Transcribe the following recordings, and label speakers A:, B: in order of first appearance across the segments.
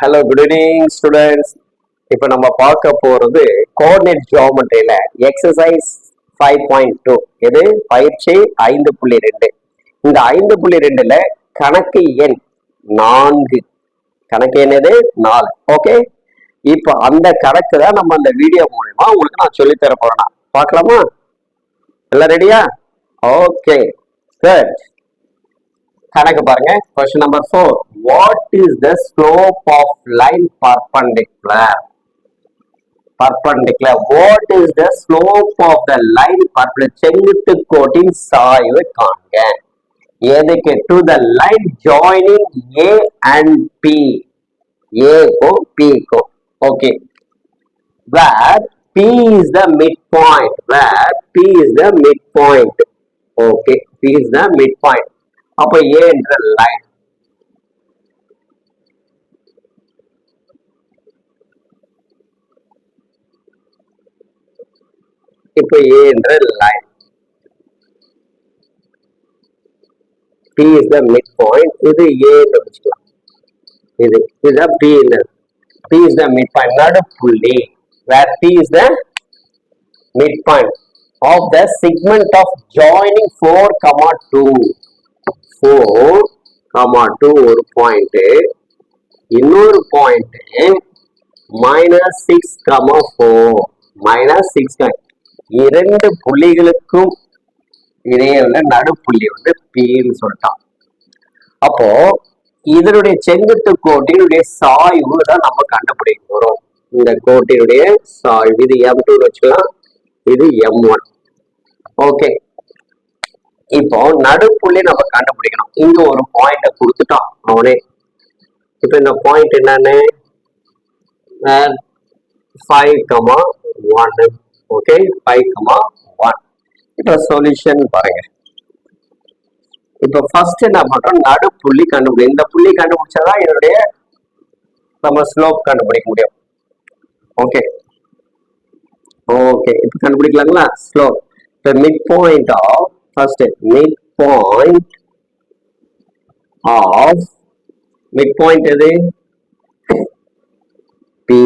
A: Hello good evening students இப்போ நம்ம பார்க்க போறது கோஆர்டினேட் ஜியோமெட்ரியில எக்ஸசைஸ் ஃபைவ் பாயிண்ட் டூ இது பயிற்சி ஐந்து புள்ளி ரெண்டு. இந்த ஐந்து புள்ளி ரெண்டுல கணக்கு எண் நான்கு. கணக்கு எண் எது? நாலு. ஓகே இப்போ அந்த கணக்கு தான் நம்ம அந்த வீடியோ மூலயமா உங்களுக்கு நான் சொல்லித்தர தர பார்க்கலாமா? எல்லாம் ரெடியா ஓகே சரி கணக்கு பாருங்க. Question number four what is the slope of line perpendicular perpendicular what is the slope of the line perpendicular செங்குத்து கோட்டின் சாய்வு காண்க. எதுக்கு? To the line joining A and B ஏகோ P go okay where P is the midpoint, where P is the midpoint. Okay, P is the midpoint. அப்ப A என்ற line இப்ப A என்ற line P is the midpoint. இது A ன்னு வச்சுக்கலாம் இது இதுதான் P ன்னு P is the midpoint, நடுப்புள்ளி where P is the midpoint of the segment of joining 4, comma 2. Four comma two ஒரு பாயிண்ட்டு இன்னொரு point minus six comma four minus six இரண்டு புள்ளிகளுக்கும் இடையே உள்ள நடுப்புள்ளி வந்து பின்னு சொல்லிட்டான். அப்போ இதனுடைய செங்குத்து கோட்டினுடைய சாய்வு தான் நம்ம கண்டுபிடிக்க போறோம். இந்த கோட்டினுடைய சாய்வு இது எம் டூ வச்சுக்கலாம். இது எம் ஒன் ஓகே இப்போ நடுப்புள்ளி நம்ம கண்டுபிடிக்கணும். இங்க ஒரு பாயிண்ட கொடுத்துட்டோம் அவனே. இப்போ இந்த பாயிண்ட் என்னன்னு? Five comma one okay five comma one இப்போ சொல்யூஷன் பாருங்க. இப்போ ஃபர்ஸ்ட் என்ன பண்றோம்? நடுப்புள்ளி கண்டுபிடி இந்த புள்ளி கண்டுபிடிச்சாதான் என்னுடைய நம்ம ஸ்லோப் கண்டுபிடிக்க முடியும். ஓகே ஓகே இப்போ கண்டுபிடிக்கலாங்களா? ஸ்லோப் இப்போ midpoint of first mid point of mid point எது P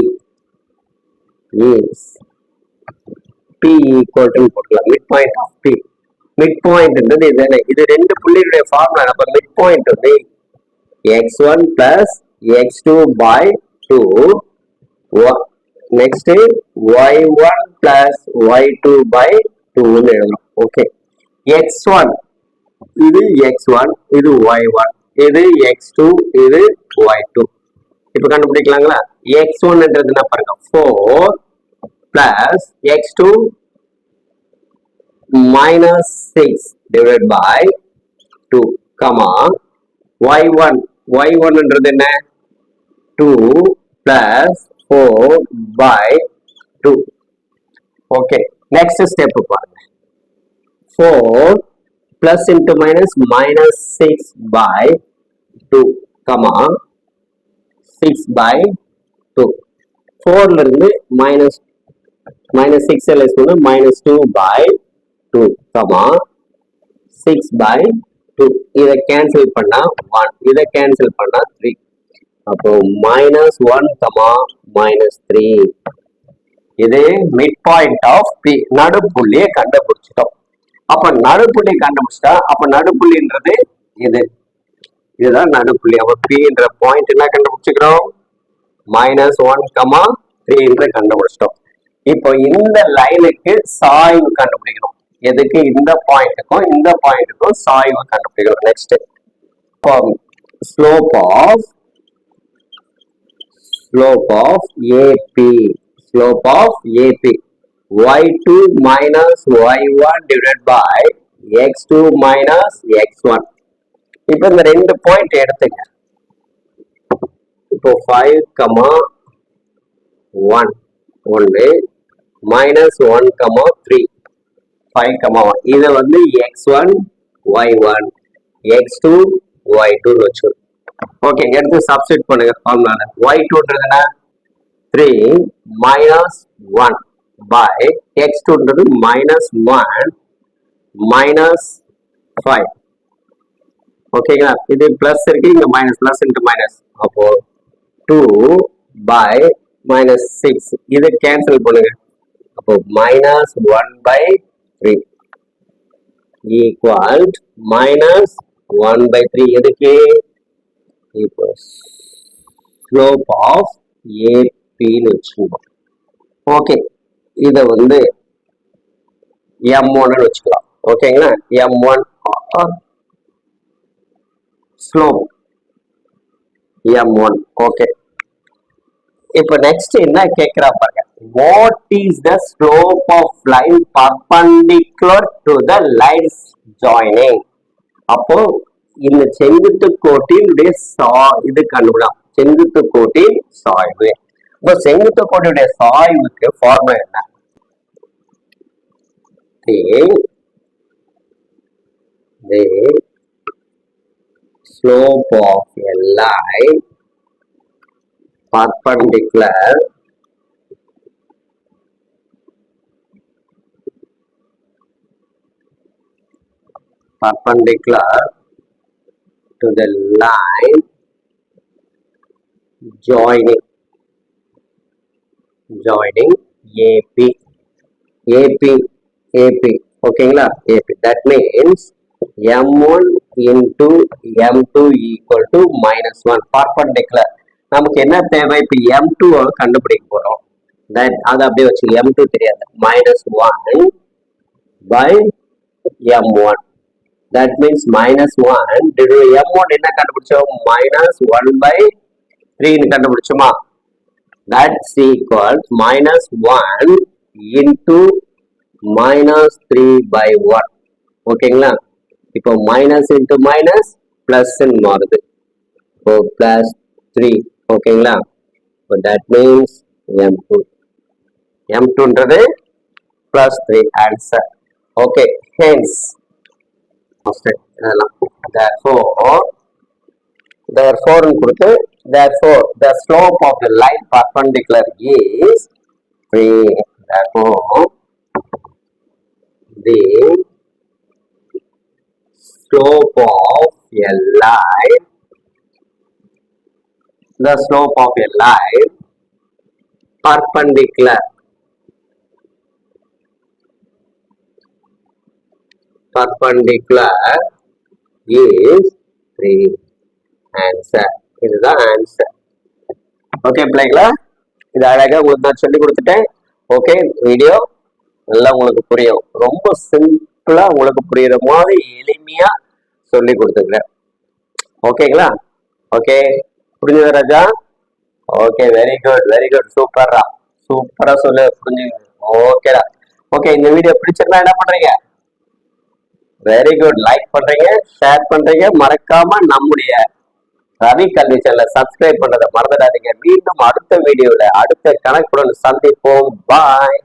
A: is P equal to போட்டுக்கலாம் mid point of P mid பாயிண்ட்ன்றது இது என்ன இது ரெண்டு புள்ளியுடைய ஃபார்முலா அப்ப மிட் பாயிண்ட் வந்து X one plus X two by two next Y one plus Y two by டூன்னு எழுதணும் ஓகே X one இது எக்ஸ் ஒன் இது ஒய் ஒன் இது எக்ஸ் டூ இது ஒய் டூ இப்போ கண்டுபிடிக்கலாங்களா? எக்ஸ் ஒன்ன்றது என்ன பாருங்க? Four plus x two minus 6 divided by 2 comma y1 y1 என்றது என்ன? 2 plus 4 by 2 okay. Next step பாருங்க. 4 plus into minus minus 6 by 2 comma 6 by 2 4 ல இருந்து minus minus 6 எல்லாம் பண்ணு minus 2 by 2 comma 6 by 2 இதை கேன்சல் பண்ணா 1 இதை கேன்சல் பண்ணா 3 அப்போ minus one comma minus three இது மிட் பாயிண்ட் ஆஃப் பி நடுப்புள்ளியை கண்டுபிடிச்சிட்டோம். அப்ப நடுப்புள்ளி கண்டுபிடிச்சிட்டா அப்ப நடுப்புள்ளின்றது இது. இதுதான் நடுப்புள்ளி. அப்ப பின்ற பாயிண்ட் என்ன கண்டுபிடிச்சிக்கிறோம்? மைனஸ் ஒன் கமா த்ரீன்ற கண்டுபிடிச்சிட்டோம். இப்போ இந்த லைனுக்கு சாய்வு கண்டுபிடிக்கணும். எதுக்கு? இந்த பாயிண்ட்டுக்கும் இந்த பாயிண்ட்டுக்கும் சாய்வு கண்டுபிடிக்கணும். நெக்ஸ்ட் இப்போ slope of slope of AB slope of AB y2 minus y1 divided by x2 minus x1 இப்போ இந்த ரெண்டு பாயிண்ட் எடுத்துங்க. இப்போ ஃபைவ் கமா ஒன் ஒன்று minus one comma three five comma one இதை வந்து x one y one x two y டூன்னு வச்சு ஓகே எடுத்து சப்ஸ்டிட் பண்ணுங்க ஃபார்முலால y டூன்றதுனா three minus one by x டூன்றது minus one minus five ஓகேங்களா இது பிளஸ் இருக்கு இங்க மைனஸ் பிளஸ் இன்ட்டு மைனஸ் அப்போ டூ பை மைனஸ் சிக்ஸ் இதை கேன்சல் பண்ணுங்க அப்போ minus one by three equal minus one by three எதுக்கு இப்போ ஸ்லோப் ஆஃப் ஏபின்னு வச்சுக்கோங்க ஓகே இதை வந்து எம் ஒன்னு வச்சுக்கலாம். ஓகேங்களா m one slope m one okay இப்போ நெக்ஸ்ட் என்ன கேட்கிறா பாருங்க. What is the slope of line perpendicular to the lines joining அப்போ இந்த செங்குத்து கோட்டினுடைய சா இது கண்டுபிடலாம் செங்குத்து கோட்டின் சாய்வு. இந்த செங்குத்த கோடுடைய சாய்வுக்கு ஃபார்முலா என்ன slope of L I perpendicular perpendicular to the line joining joining AB AB AB ஓகேங்களா AB AP. That means M1 into M2 equal to minus 1. பார்ப்பன் டெக்கில் நமக்கு என்ன தேவை இப்போ எம் டூ கண்டுபிடிக்க போகிறோம் தென் அதை அப்படியே வச்சு எம் டூ தெரியாது minus one by m one that means minus one m one என்ன கண்டுபிடிச்சோம் மைனஸ் ஒன் பை த்ரீன்னு கண்டுபிடிச்சோமா that's equal minus 1 into minus 3 by 1 ஓகேங்களா இப்போ minus into minus plus ன்னு மாறுது இப்போ plus 3 ஓகேங்களா இப்போ that means M2 M2ன்றது plus 3 answer okay hence first இதெல்லாம் therefore therefore ன்னு கொடுத்து therefore the slope of the line perpendicular is 3 therefore the slope of a line. The slope of a line perpendicular. Perpendicular is 3 answer இதுதான் answer okay பிள்ளைங்களா? இது அழகா உங்களுக்கு நான் சொல்லி கொடுத்துட்டேன். ஓகே வீடியோ நல்லா உங்களுக்கு புரியும். ரொம்ப சிம்பிளா உங்களுக்கு புரியுற மாதிரி எளிமையா சொல்லி கொடுத்துக்கிறேன் ஓகேங்களா ஓகே புரிஞ்சது ராஜா? Okay very good very good சூப்பர்ரா சூப்பரா சொல்லு புரிஞ்சு ஓகேடா ஓகே இந்த வீடியோ பிடிச்சிருந்தா என்ன பண்றீங்க? வெரி குட் லைக் பண்றீங்க ஷேர் பண்றீங்க. மறக்காம நம்முடைய ரவி கல்வி சேனலை சப்ஸ்கிரைப் பண்றதை மறந்துடாதீங்க. மீண்டும் அடுத்த வீடியோல அடுத்த கணக்குடன் சந்திப்போம். பாய்